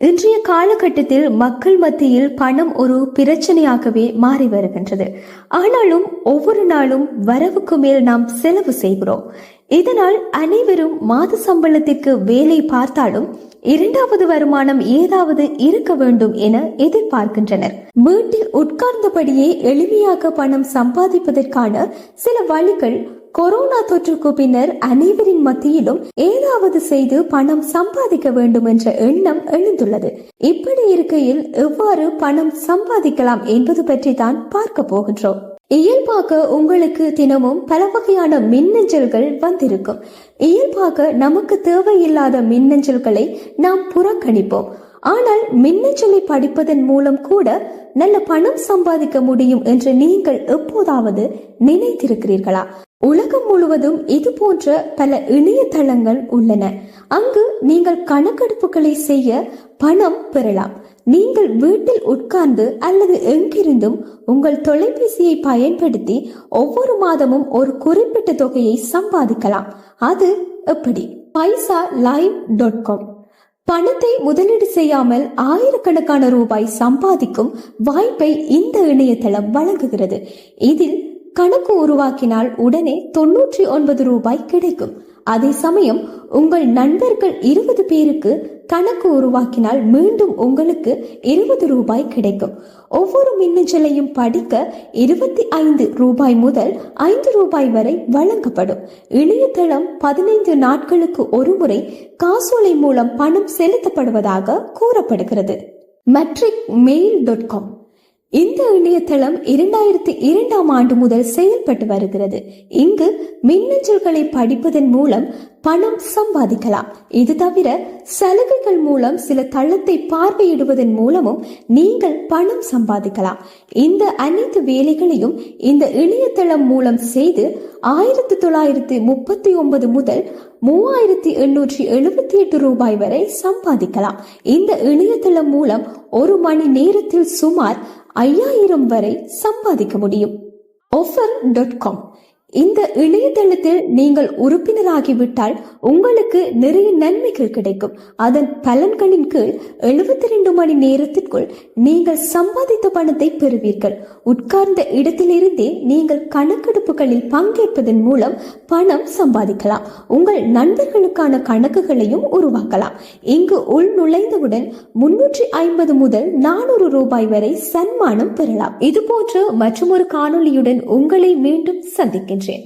இன்றைய காலகட்டத்தில் மக்கள் மத்தியில் பணம் ஒரு பிரச்சனையாகவே மாறி வருகின்றது. ஆனாலும் ஒவ்வொரு நாளும் வரவுக்கு மேல் நாம் செலவு செய்கிறோம். இதனால் அனைவரும் மாத சம்பளத்திற்கு வேலை பார்த்தாலும் இரண்டாவது வருமானம் ஏதாவது இருக்க வேண்டும் என எதிர்பார்க்கின்றனர். வீட்டில் உட்கார்ந்தபடியே எளிமையாக பணம் சம்பாதிப்பதற்கான சில வழிகள் கொரோனா தொற்றுக்கு பின்னர் அனைவரின் மத்தியிலும் ஏதாவது செய்து பணம் சம்பாதிக்க வேண்டும் என்ற எண்ணம் எழுந்துள்ளது. இப்படி இருக்கையில் எவ்வாறு பணம் சம்பாதிக்கலாம் என்பது பற்றி தான் பார்க்க போகின்றோம். இயல்பாக உங்களுக்கு தினமும் பல வகையான மின்னஞ்சல்கள் வந்திருக்கும். இயல்பாக நமக்கு தேவையில்லாத மின்னஞ்சல்களை நாம் புறக்கணிப்போம். ஆனால் மின்னஞ்சலை படிப்பதன் மூலம் கூட நல்ல பணம் சம்பாதிக்க முடியும் என்று நீங்கள் எப்போதாவது நினைத்திருக்கிறீர்களா? உலகம் முழுவதும் இது போன்ற பல இணையதளங்கள் உள்ளன. அங்கு நீங்கள் கணக்கெடுப்புகளை செய்ய பணம் பெறலாம். நீங்கள் வீட்டில் உட்கார்ந்து அல்லது எங்கிருந்தும் உங்கள் தொலைபேசியை பயன்படுத்தி ஒவ்வொரு மாதமும் ஒரு குறிப்பிட்ட தொகையை சம்பாதிக்கலாம். அது எப்படி? பைசா லைவ் டாட் காம் பணத்தை முதலீடு செய்யாமல் ஆயிரக்கணக்கான ரூபாய் சம்பாதிக்கும் வாய்ப்பை இந்த இணையதளம் வழங்குகிறது. இதில் கணக்கு உருவாக்கினால் உடனே தொன்னூற்றி ஒன்பது ரூபாய் கிடைக்கும். அதே சமயம் உங்கள் நண்பர்கள் இருபது பேருக்கு கணக்கு உருவாக்கினால் மீண்டும் உங்களுக்கு இருபது ரூபாய் கிடைக்கும். ஒவ்வொரு மின்னஞ்சலையும் படிக்க இருபத்தி ஐந்து ரூபாய் முதல் ஐந்து ரூபாய் வரை வழங்கப்படும். இணையதளம் பதினைந்து நாட்களுக்கு ஒருமுறை காசோலை மூலம் பணம் செலுத்தப்படுவதாக கூறப்படுகிறது. மெட்ரிக் மெயில் டாட் காம் இந்த இணையதளம் இரண்டாயிரத்தி இரண்டாம் ஆண்டு முதல் செயல்பட்டு வருகிறது. இங்கு மின்னஞ்சல்களை படிப்பதன் மூலம் பணம் சம்பாதிக்கலாம். இது தவிர சலுகைகள் மூலம் சில தளத்தை பார்வையிடுவதன் மூலமும் நீங்கள் பணம் சம்பாதிக்கலாம். இந்த அனைத்து வேலைகளையும் இந்த இணையதளம் மூலம் செய்து ஆயிரத்தி தொள்ளாயிரத்தி முப்பத்தி ஒன்பது முதல் மூவாயிரத்தி எண்ணூற்றி எழுபத்தி எட்டு ரூபாய் வரை சம்பாதிக்கலாம். இந்த இணையதளம் மூலம் ஒரு மணி நேரத்தில் சுமார் ஐயாயிரம் வரை சம்பாதிக்க முடியும். ஆஃபர் டாட் காம் இந்த இணையதளத்தில் நீங்கள் உறுப்பினராகிவிட்டால் உங்களுக்கு நிறைய நன்மைகள் கிடைக்கும். அதன் பலன்களின் கீழ் எழுபத்தி ரெண்டு மணி நேரத்திற்குள் நீங்கள் சம்பாதித்த பணத்தை பெறுவீர்கள். உட்கார்ந்த இடத்திலிருந்தே நீங்கள் கணக்கெடுப்புகளில் பங்கேற்பதன் மூலம் பணம் சம்பாதிக்கலாம். உங்கள் நண்பர்களுக்கான கணக்குகளையும் உருவாக்கலாம். இங்கு உள் நுழைந்தவுடன் முன்னூற்றி ஐம்பது முதல் நானூறு ரூபாய் வரை சன்மானம் பெறலாம். இது போன்ற மற்றொரு காணொளியுடன் உங்களை மீண்டும் சந்திக்கின்றேன்